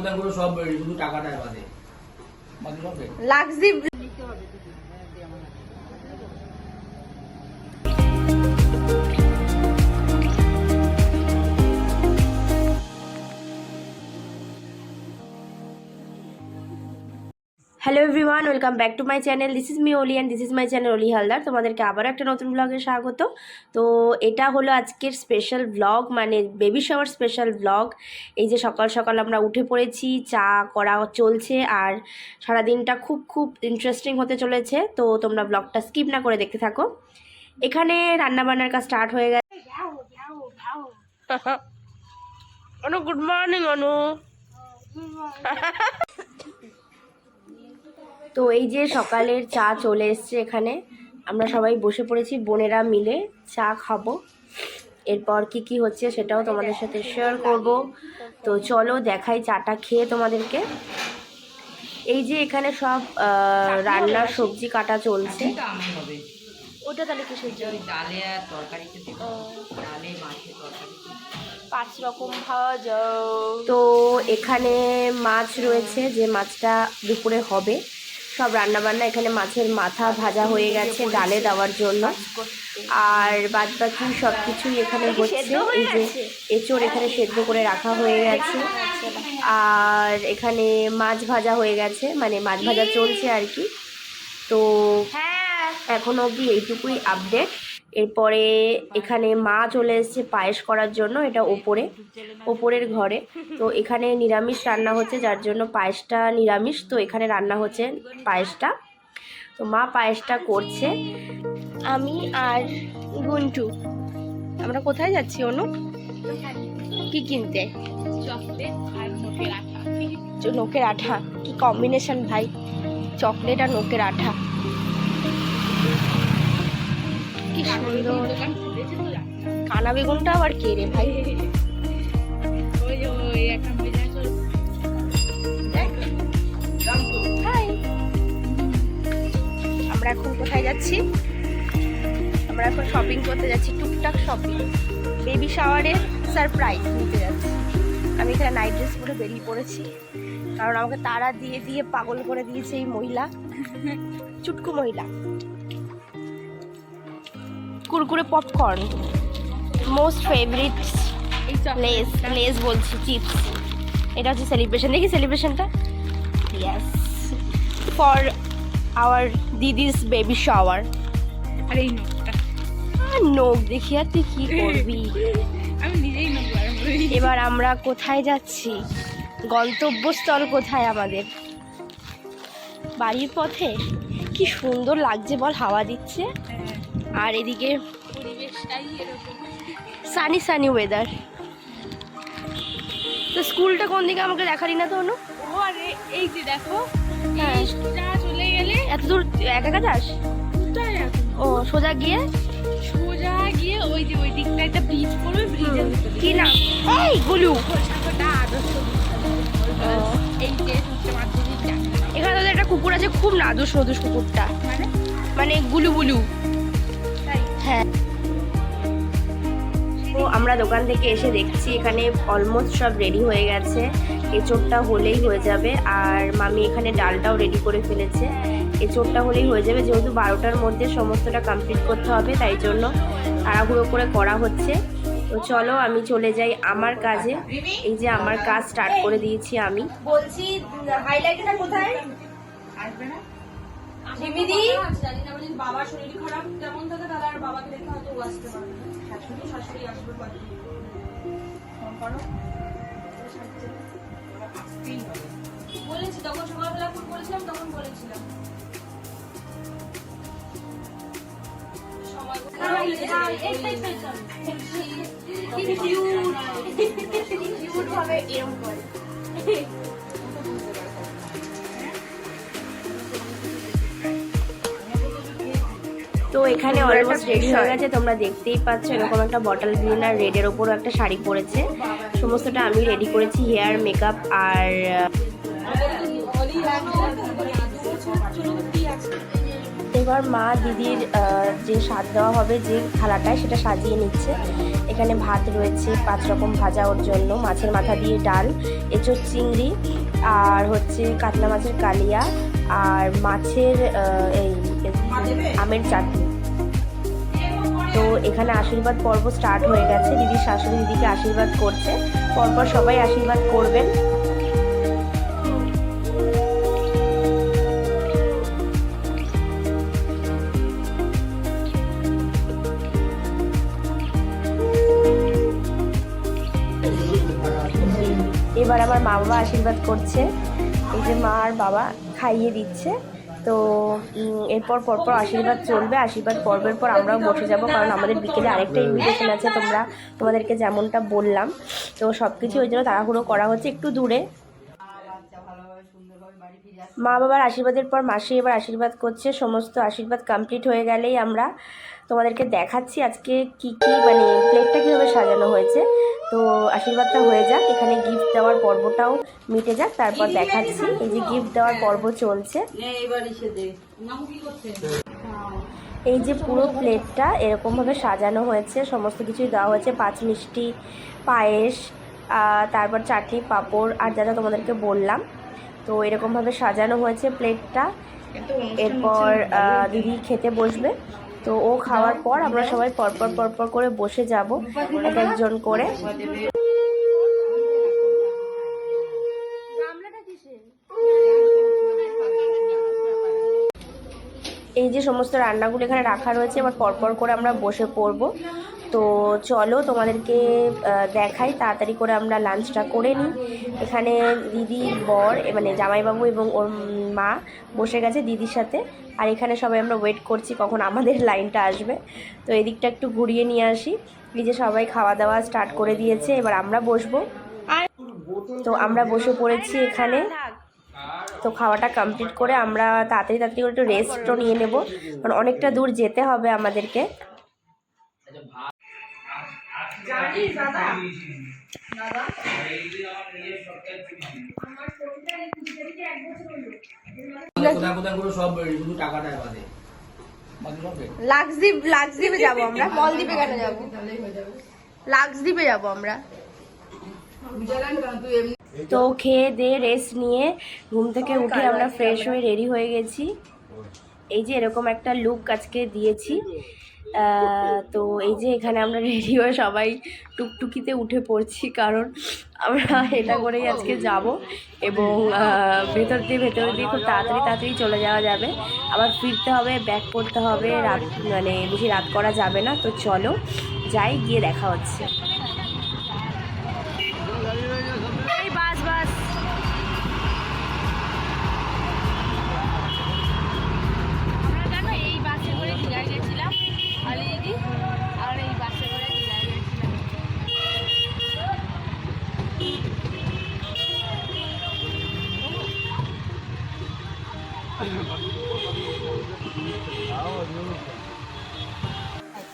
বোতামগুলো সব শুধু টাকাটাই বাদে। বাকি hello everyone welcome back to my channel this is me Oli and this is my channel Oli Haldar তোমাদেরকে আবারও একটা নতুন ব্লগে স্বাগত। তো এটা হলো আজকের স্পেশাল ব্লগ মানে বেবি শাওয়ার স্পেশাল ব্লগ এই যে সকাল সকাল আমরা উঠে পড়েছি চা করা চলছে আর সারাদিনটা খুব খুব ইন্টারেস্টিং হতে চলেছে। তো তোমরা ব্লগটা স্কিপ না করে দেখতে থাকো। এখানে রান্নাবান্নার কাজ স্টার্ট হয়ে গেছে। অনু গুড মর্নিং অনু। তো এই যে সকালের চা চলে এসছে এখানে আমরা সবাই বসে পড়েছি বোনেরা মিলে চা খাব। এরপর কি কি হচ্ছে সেটাও তোমাদের সাথে শেয়ার করব। তো চলো দেখাই চাটা খেয়ে তোমাদেরকে। এই যে এখানে সব রান্নার সবজি কাটা চলছে। ওটা তাহলে কিসের জন্য? ডালে আর তরকারিতে ডালে মাছের তরকারি। পাঁচ রকম ভাজা তো এখানে মাছ রয়েছে যে মাছটা দুপুরে হবে। সব রান্নাবান্না এখানে মাছের মাথা ভাজা হয়ে গেছে ডালে দেওয়ার জন্য। আর বাদ বাকি সব কিছুই এখানে হচ্ছে। এই যে এঁচড় এখানে সেদ্ধ করে রাখা হয়ে গেছে। আর এখানে মাছ ভাজা হয়ে গেছে মানে মাছ ভাজা চলছে আর কি। তো এখনও অবধি এইটুকুই আপডেট এরপরে এখানে মা চলে এসেছে পায়েস করার জন্য, এটা ওপরে, ওপরের ঘরে। তো এখানে নিরামিষ রান্না হচ্ছে, যার জন্য পায়েসটা নিরামিষ। তো এখানে রান্না হচ্ছে পায়েসটা। তো মা পায়েসটা করছে। আমি আর গুন্টু। আমরা কোথায় যাচ্ছি, অনু? কি কিনতে? নোকের আঠা। কি কম্বিনেশন ভাই? চকলেট আর নোকের আঠা। কানা বেগুনটা আবার কে রে ভাই? আমরা এখন কোথায় যাচ্ছি? আমরা এখন শপিং করতে যাচ্ছি, টুকটাক শপিং বেবি শাওয়ারের সারপ্রাইজ নিতে যাচ্ছি। আমি এখানে নাইট ড্রেস পরে বেরিয়ে পড়েছি। কারণ আমাকে তারা দিয়ে দিয়ে পাগল করে দিয়েছে এই মহিলা। চুটকু মহিলা। Kurkure popcorn. Most favourite Lays Lays বলছি চিপস এটা হচ্ছে সেলিব্রেশন দেখি সেলিব্রেশনটা ইয়েস ফর আওয়ার দিদিস বেবি শাওয়ার আর এই নোক দেখি আর তুই কি করবি? আমি নিজেই এবার আমরা কোথায় যাচ্ছি? গন্তব্যস্থল কোথায় আমাদের? বাড়ির পথে? কি সুন্দর লাগছে বল হাওয়া দিচ্ছে। আর এদিকে সানি সানি ওয়েদার তো স্কুলটা কোন দিকে আমাকে দেখালি না তো অনু? আরে এই যে দেখো হ্যাঁ। চলে গেলে এত দূর একা একা যাস? ও সোজা গিয়ে? সোজা গিয়ে ওই যে ওই দিকটা একটা ব্রিজ পড়বে ব্রিজের কি না? এই গুলু। এখানে একটা কুকুর আছে খুব নাদুস নদুস কুকুরটা। মানে? মানে গুলু গুলু আমরা দোকান থেকে এসে দেখছি এখানে অলমোস্ট সব রেডি হয়ে গেছে। এঁচোড়টা হলেই হয়ে যাবে। আর মামি এখানে ডালটাও রেডি করে ফেলেছে। এঁচোড়টা হলেই হয়ে যাবে। যেহেতু বারোটার মধ্যে সমস্তটা কমপ্লিট করতে হবে তাই জন্য তাড়াহুড়ো করে করা হচ্ছে। তো চলো আমি চলে যাই আমার কাজে। এই যে আমার কাজ স্টার্ট করে দিয়েছি আমি। বলছি কোথায়? আসবে না? যদি বাবার শরীর খারাপ তেমন থাকে তাহলে আর বাবাকে দেখে হয়তো আসতে পারবে শাশুড়ি শাশুড়ি আসবে করো বলেছি তখন সকালবেলা ফোন করেছিলাম তখন বলেছিলাম সময় এই, এই, এই, এই, চল। কি cute। Cute ভাবে এরম করে। এখানে অলমোস্ট রেডি হয়ে গেছে তোমরা দেখতেই পাচ্ছ এরকম একটা বটল গ্রিন আর রেডের ওপরও একটা শাড়ি পরেছে। সমস্তটা আমি রেডি করেছি হেয়ার মেকআপ আর এবার মা দিদির যে স্বাদ দেওয়া হবে যে থালাটায় সেটা সাজিয়ে নিচ্ছে। এখানে ভাত রয়েছে পাঁচ রকম ভাজা ওর জন্য মাছের মাথা দিয়ে ডাল এঁচোর চিংড়ি আর হচ্ছে কাতলা মাছের কালিয়া আর মাছের এই আমের চাটনি। তো এখানে আশীর্বাদ পর্ব স্টার্ট হয়ে গেছে। দিদির শাশুড়ি দিদিকে আশীর্বাদ করছে। পরপর সবাই আশীর্বাদ করবেন। এবার আমার মা বাবা আশীর্বাদ করছে। এই যে মা আর বাবা খাইয়ে দিচ্ছে। তো এরপর পরপর আশীর্বাদ চলবে, আশীর্বাদ পর্বের পর আমরাও বসে যাব, কারণ আমাদের বিকেলে আরেকটা ইনভিটেশন আছে, তোমরা তোমাদেরকে যেমনটা বললাম। তো সব কিছু ওই জন্য তাড়াহুড়ো করা হচ্ছে, একটু দূরে। মা বাবার আশীর্বাদের পর মাসি এবার আশীর্বাদ করছে, সমস্ত আশীর্বাদ কমপ্লিট হয়ে গেলেই আমরা তোমাদেরকে দেখাচ্ছি আজকে কি কি মানে প্লেটটা কীভাবে সাজানো হয়েছে। তো আশীর্বাদটা হয়ে যাক, এখানে গিফট দেওয়ার পর্বটাও মিটে যাক, তারপর দেখাচ্ছি। এই যে গিফট দেওয়ার পর্ব চলছে। এই যে পুরো প্লেটটা এরকমভাবে সাজানো হয়েছে, সমস্ত কিছুই দেওয়া হয়েছে, পাঁচ মিষ্টি, পায়েস তারপর চাটনি, পাঁপড়, আর যা যা তোমাদেরকে বললাম। তো এরকমভাবে সাজানো হয়েছে প্লেটটা। এরপর দিদি খেতে বসবে। তো ও খাওয়ার পর আমরা সবাই পরপর পরপর করে বসে যাব এক একজন করে। এই যে সমস্ত রান্নাগুলো এখানে রাখা রয়েছে এবার পরপর করে আমরা বসে পড়ব। তো চলো তোমাদেরকে দেখাই, তাড়াতাড়ি করে আমরা লাঞ্চটা করে নিই। এখানে দিদি, বর মানে জামাইবাবু এবং ওর মা বসে গেছে দিদির সাথে। আর এখানে সবাই আমরা ওয়েট করছি কখন আমাদের লাইনটা আসবে। তো এদিকটা একটু ঘুরিয়ে নিয়ে আসি। এই যে সবাই খাওয়া দাওয়া স্টার্ট করে দিয়েছে, এবার আমরা বসবো। তো আমরা বসে পড়েছি এখানে। তো খাওয়াটা কমপ্লিট করে আমরা তাড়াতাড়ি তাড়াতাড়ি করে একটু রেস্টও নিয়ে নেব। কারণ অনেকটা দূর যেতে হবে আমাদেরকে। লাক্সদ্বীপ লাক্সদ্বীপে যাব আমরা। মলদ্বীপে কেন যাব? লাক্সদ্বীপে যাব আমরা। তো খেয়ে দিয়ে রেস্ট নিয়ে ঘুম থেকে উঠে আমরা ফ্রেশ হয়ে রেডি হয়ে গেছি। এই যে এরকম একটা লুক আজকে দিয়েছি। তো এই যে এখানে আমরা রেডি হয়ে সবাই টুকটুকিতে উঠে পড়ছি, কারণ আমরা এটা করেই আজকে যাব এবং ভেতর দিয়ে ভেতর দিয়ে খুব তাড়াতাড়ি তাড়াতাড়ি চলে যাওয়া যাবে। আবার ফিরতে হবে, ব্যাক করতে হবে, রাত মানে বেশি রাত করা যাবে না। তো চলো, যাই, গিয়ে দেখা হচ্ছে।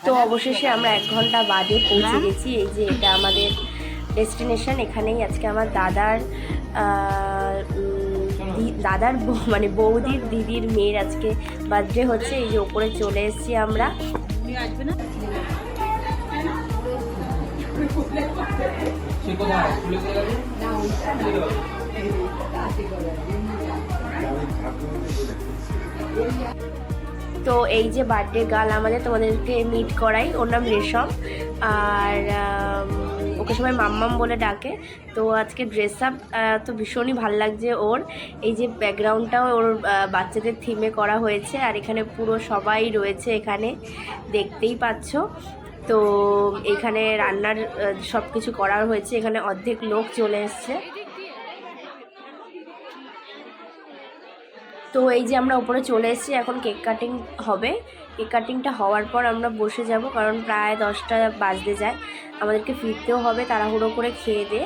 তো অবশেষে আমরা এক ঘণ্টা বাদে পৌঁছে গেছি। এই যে এটা আমাদের ডেস্টিনেশন, এখানেই আজকে আমার দাদার দাদার মানে বৌদির দিদির মেয়ের আজকে বার্থডে হচ্ছে। এই যে ওপরে চলে এসেছি আমরা। কোথায়? স্কুলে তো এই যে বার্থডে গার্ল আমাদের তোমাদেরকে মিট করাই ওর নাম রেশম আর ওকে সবাই মাম্মাম বলে ডাকে। তো আজকে ড্রেস আপ তো ভীষণই ভালো লাগছে ওর। এই যে ব্যাকগ্রাউন্ডটাও ওর বাচ্চাদের থিমে করা হয়েছে আর এখানে পুরো সবাই রয়েছে এখানে, দেখতেই পাচ্ছ। তো এখানে রান্নার সব কিছু করার হয়েছে। এখানে অর্ধেক লোক চলে এসছে। তো এই যে আমরা উপরে চলে এসেছি, এখন কেক কাটিং হবে। কেক কাটিংটা হওয়ার পর আমরা বসে যাব, কারণ প্রায় দশটা বাজতে যায়। আমাদেরকে ফিরতেও হবে, তাড়াহুড়ো করে খেয়ে দে।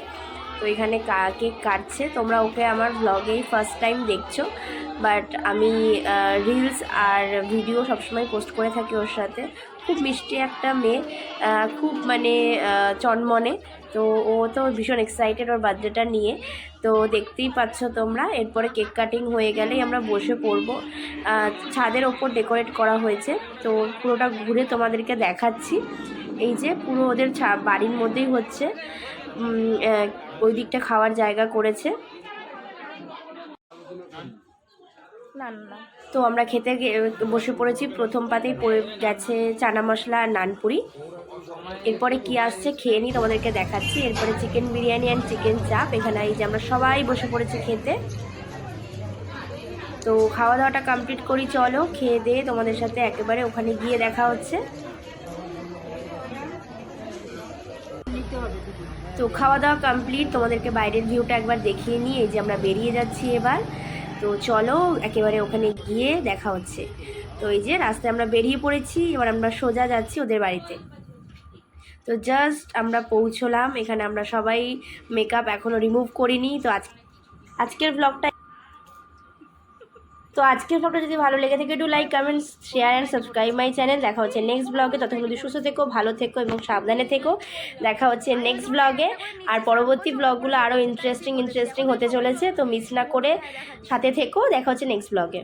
তো এখানে কেক কাটছে। তোমরা ওকে আমার ব্লগেই ফার্স্ট টাইম দেখছ। বাট আমি রিলস আর ভিডিও সবসময় পোস্ট করে থাকি ওর সাথে। খুব মিষ্টি একটা মেয়ে খুব মানে চনমনে। তো ও তো ভীষণ এক্সাইটেড ওর বার্থডেটা নিয়ে। তো দেখতেই পাচ্ছ তোমরা, এরপরে কেক কাটিং হয়ে গেলেই আমরা বসে পড়ব। ছাদের ওপর ডেকোরেট করা হয়েছে। তো পুরোটা ঘুরে তোমাদেরকে দেখাচ্ছি। এই যে পুরো ওদের বাড়ির মধ্যেই হচ্ছে। ওই দিকটা খাওয়ার জায়গা করেছে। না তো আমরা খেতে বসে পড়েছি। প্রথম পাতেই পড়ে গেছে চানা মশলা আর নানপুরি। এরপরে কি আসছে খেয়ে নিই, তোমাদেরকে দেখাচ্ছি। এরপরে চিকেন বিরিয়ানি অ্যান্ড চিকেন চাপ। এখানে এই যে আমরা সবাই বসে পড়েছি খেতে। তো খাওয়া দাওয়াটা কমপ্লিট করি, চলো খেয়ে দিয়ে তোমাদের সাথে একেবারে ওখানে গিয়ে দেখা হচ্ছে। তো খাওয়া দাওয়া কমপ্লিট তোমাদেরকে বাইরের ভিউটা একবার দেখিয়ে নিই। এই যে আমরা বেরিয়ে যাচ্ছি এবার। তো চলো একেবারে ওখানে গিয়ে দেখা হচ্ছে। তো এই যে রাস্তায় আমরা বেরিয়ে পড়েছি, এবার আমরা সোজা যাচ্ছি ওদের বাড়িতে। তো জাস্ট আমরা পৌঁছলাম, এখানে আমরা সবাই মেকআপ এখনও রিমুভ করিনি, তো আজ আজকের ব্লগটা তো আজকের ব্লগটা যদি ভালো লেগে থাকে একটু like comment share and subscribe my channel দেখা হচ্ছে নেক্সট ব্লগে ততক্ষণ যদি সুস্থ থেকো, ভালো থেকো এবং সাবধানে থেকো। দেখা হচ্ছে নেক্সট ব্লগে আর পরবর্তী ব্লগগুলো আরও ইন্টারেস্টিং ইন্টারেস্টিং হতে চলেছে, তো মিস না করে সাথে থেকো। দেখা হচ্ছে নেক্সট ব্লগে